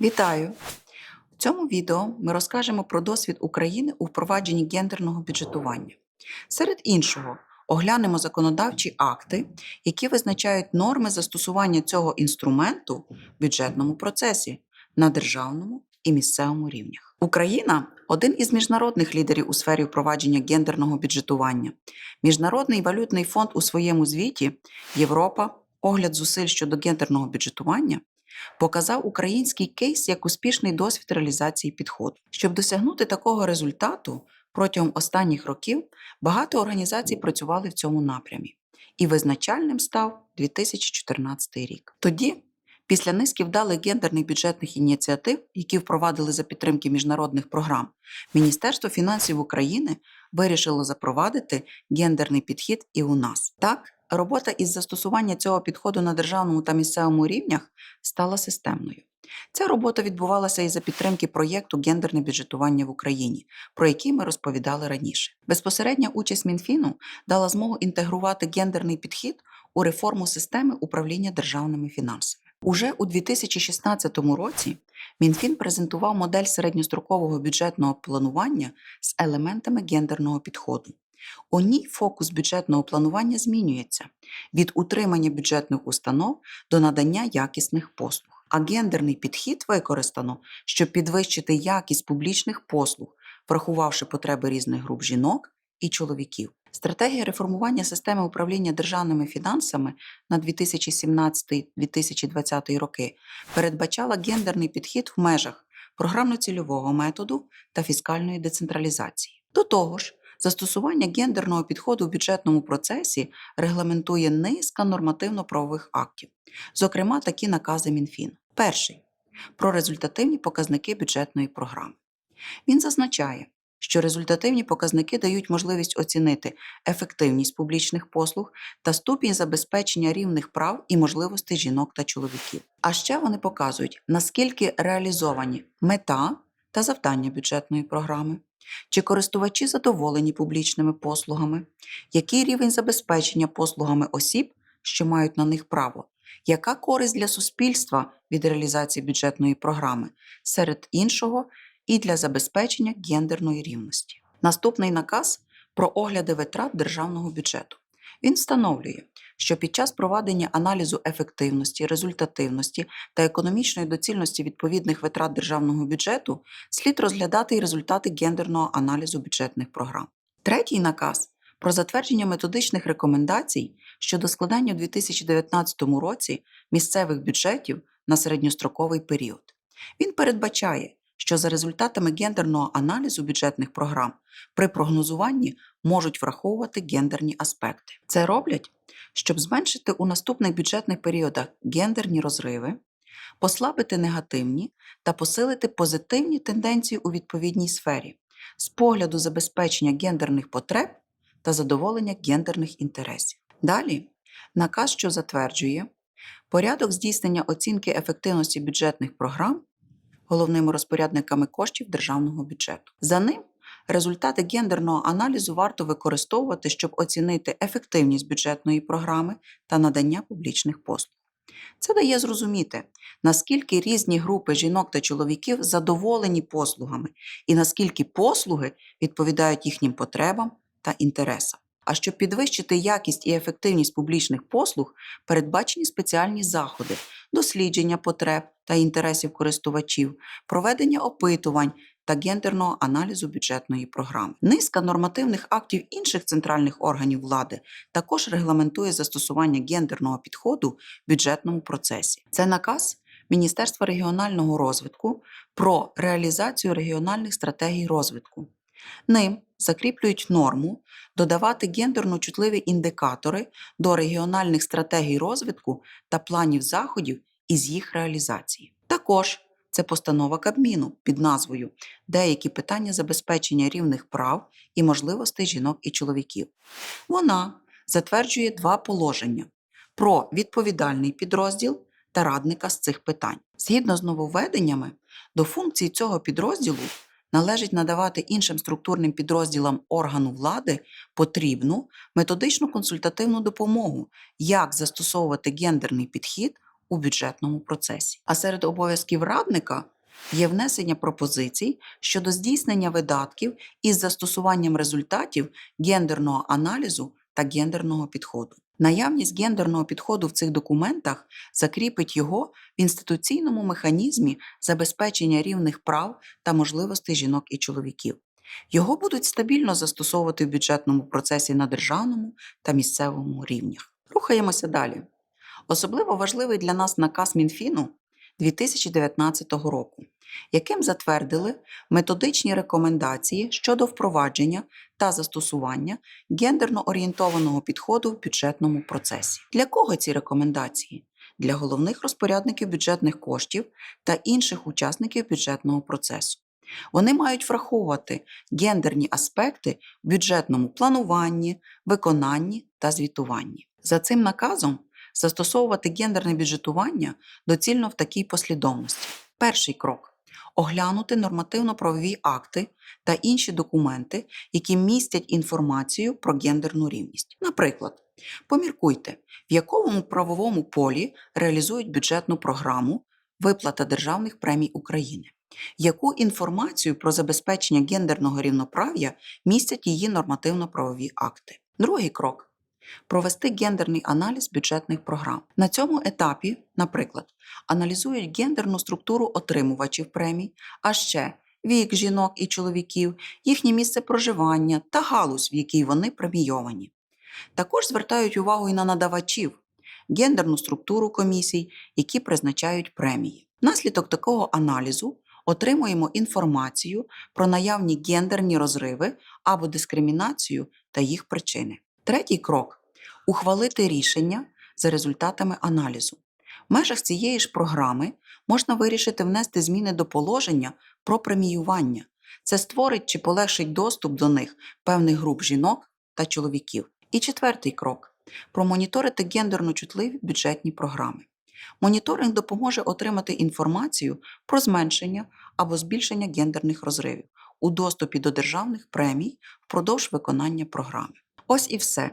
Вітаю! В цьому відео ми розкажемо про досвід України у впровадженні гендерного бюджетування. Серед іншого, оглянемо законодавчі акти, які визначають норми застосування цього інструменту в бюджетному процесі на державному і місцевому рівнях. Україна один із міжнародних лідерів у сфері впровадження гендерного бюджетування. Міжнародний валютний фонд у своєму звіті Європа, огляд зусиль щодо гендерного бюджетування показав український кейс як успішний досвід реалізації підходу. Щоб досягнути такого результату, протягом останніх років багато організацій працювали в цьому напрямі, і визначальним став 2014 рік. Тоді, після низки вдалих гендерних бюджетних ініціатив, які впровадили за підтримки міжнародних програм, Міністерство фінансів України вирішило запровадити гендерний підхід і у нас. Так, робота із застосування цього підходу на державному та місцевому рівнях стала системною. Ця робота відбувалася і за підтримки проєкту Гендерне бюджетування в Україні, про який ми розповідали раніше. Безпосередня участь Мінфіну дала змогу інтегрувати гендерний підхід у реформу системи управління державними фінансами. Уже у 2016 році Мінфін презентував модель середньострокового бюджетного планування з елементами гендерного підходу. У ній фокус бюджетного планування змінюється від утримання бюджетних установ до надання якісних послуг. А гендерний підхід використано, щоб підвищити якість публічних послуг, врахувавши потреби різних груп жінок і чоловіків. Стратегія реформування системи управління державними фінансами на 2017-2020 роки передбачала гендерний підхід в межах програмно-цільового методу та фіскальної децентралізації. До того ж, Застосування гендерного підходу в бюджетному процесі регламентує низка нормативно-правових актів, зокрема такі накази Мінфін. Перший про результативні показники бюджетної програми. Він зазначає, що результативні показники дають можливість оцінити ефективність публічних послуг та ступінь забезпечення рівних прав і можливостей жінок та чоловіків. А ще вони показують, наскільки реалізовані мета та завдання бюджетної програми. Чи користувачі задоволені публічними послугами? Який рівень забезпечення послугами осіб, що мають на них право? Яка користь для суспільства від реалізації бюджетної програми, серед іншого, і для забезпечення гендерної рівності? Наступний наказ про огляди витрат державного бюджету. Він встановлює, що під час проведення аналізу ефективності, результативності та економічної доцільності відповідних витрат державного бюджету слід розглядати і результати гендерного аналізу бюджетних програм. Третій наказ про затвердження методичних рекомендацій щодо складання у 2019 році місцевих бюджетів на середньостроковий період. Він передбачає, що за результатами гендерного аналізу бюджетних програм при прогнозуванні можуть враховувати гендерні аспекти. Це роблять, щоб зменшити у наступних бюджетних періодах гендерні розриви, послабити негативні та посилити позитивні тенденції у відповідній сфері з погляду забезпечення гендерних потреб та задоволення гендерних інтересів. Далі наказ, що затверджує порядок здійснення оцінки ефективності бюджетних програм головними розпорядниками коштів державного бюджету. За ним результати гендерного аналізу варто використовувати, щоб оцінити ефективність бюджетної програми та надання публічних послуг. Це дає зрозуміти, наскільки різні групи жінок та чоловіків задоволені послугами і наскільки послуги відповідають їхнім потребам та інтересам. А щоб підвищити якість і ефективність публічних послуг, передбачені спеціальні заходи, дослідження потреб та інтересів користувачів, проведення опитувань та гендерного аналізу бюджетної програми. Низка нормативних актів інших центральних органів влади також регламентує застосування гендерного підходу в бюджетному процесі. Це наказ Міністерства регіонального розвитку про реалізацію регіональних стратегій розвитку. Ним закріплюють норму додавати гендерно чутливі індикатори до регіональних стратегій розвитку та планів заходів із їх реалізації. Також це постанова Кабміну під назвою Деякі питання забезпечення рівних прав і можливостей жінок і чоловіків. Вона затверджує два положення про відповідальний підрозділ та радника з цих питань. Згідно з нововведеннями, до функцій цього підрозділу належить надавати іншим структурним підрозділам органу влади потрібну методично консультативну допомогу, як застосовувати гендерний підхід у бюджетному процесі. А серед обов'язків радника є внесення пропозицій щодо здійснення видатків із застосуванням результатів гендерного аналізу та гендерного підходу. Наявність гендерного підходу в цих документах закріпить його в інституційному механізмі забезпечення рівних прав та можливостей жінок і чоловіків. Його будуть стабільно застосовувати в бюджетному процесі на державному та місцевому рівнях. Рухаємося далі. Особливо важливий для нас наказ Мінфіну 2019 року, яким затвердили методичні рекомендації щодо впровадження та застосування гендерно орієнтованого підходу в бюджетному процесі. Для кого ці рекомендації? Для головних розпорядників бюджетних коштів та інших учасників бюджетного процесу. Вони мають враховувати гендерні аспекти в бюджетному плануванні, виконанні та звітуванні. За цим наказом застосовувати гендерне бюджетування доцільно в такій послідовності. Перший крок оглянути нормативно-правові акти та інші документи, які містять інформацію про гендерну рівність. Наприклад, поміркуйте, в якому правовому полі реалізують бюджетну програму Виплата державних премій України. Яку інформацію про забезпечення гендерного рівноправ'я містять її нормативно-правові акти? Другий крок провести гендерний аналіз бюджетних програм. На цьому етапі, наприклад, аналізують гендерну структуру отримувачів премій, а ще вік жінок і чоловіків, їхнє місце проживання та галузь, в якій вони премійовані. Також звертають увагу і на надавачів, гендерну структуру комісій, які призначають премії. Наслідок такого аналізу отримуємо інформацію про наявні гендерні розриви або дискримінацію та їх причини. Третій крок ухвалити рішення за результатами аналізу. В межах цієї ж програми можна вирішити внести зміни до положення про преміювання. Це створить чи полегшить доступ до них певних груп жінок та чоловіків. І четвертий крок промоніторити гендерно чутливі бюджетні програми. Моніторинг допоможе отримати інформацію про зменшення або збільшення гендерних розривів у доступі до державних премій впродовж виконання програми. Ось і все.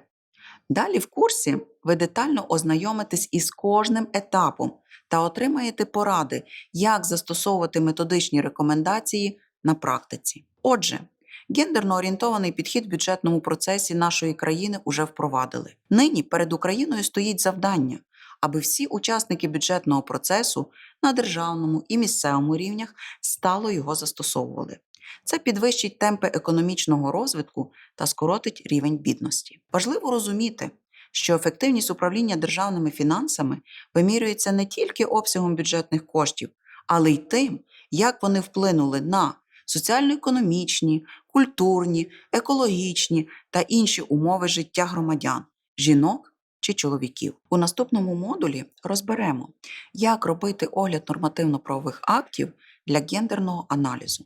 Далі в курсі ви детально ознайомитесь із кожним етапом та отримаєте поради, як застосовувати методичні рекомендації на практиці. Отже, гендерно орієнтований підхід в бюджетному процесі нашої країни уже впровадили. Нині перед Україною стоїть завдання, аби всі учасники бюджетного процесу на державному і місцевому рівнях стало його застосовували. Це підвищить темпи економічного розвитку та скоротить рівень бідності. Важливо розуміти, що ефективність управління державними фінансами вимірюється не тільки обсягом бюджетних коштів, але й тим, як вони вплинули на соціально-економічні, культурні, екологічні та інші умови життя громадян, жінок чи чоловіків. У наступному модулі розберемо, як робити огляд нормативно-правових актів для гендерного аналізу.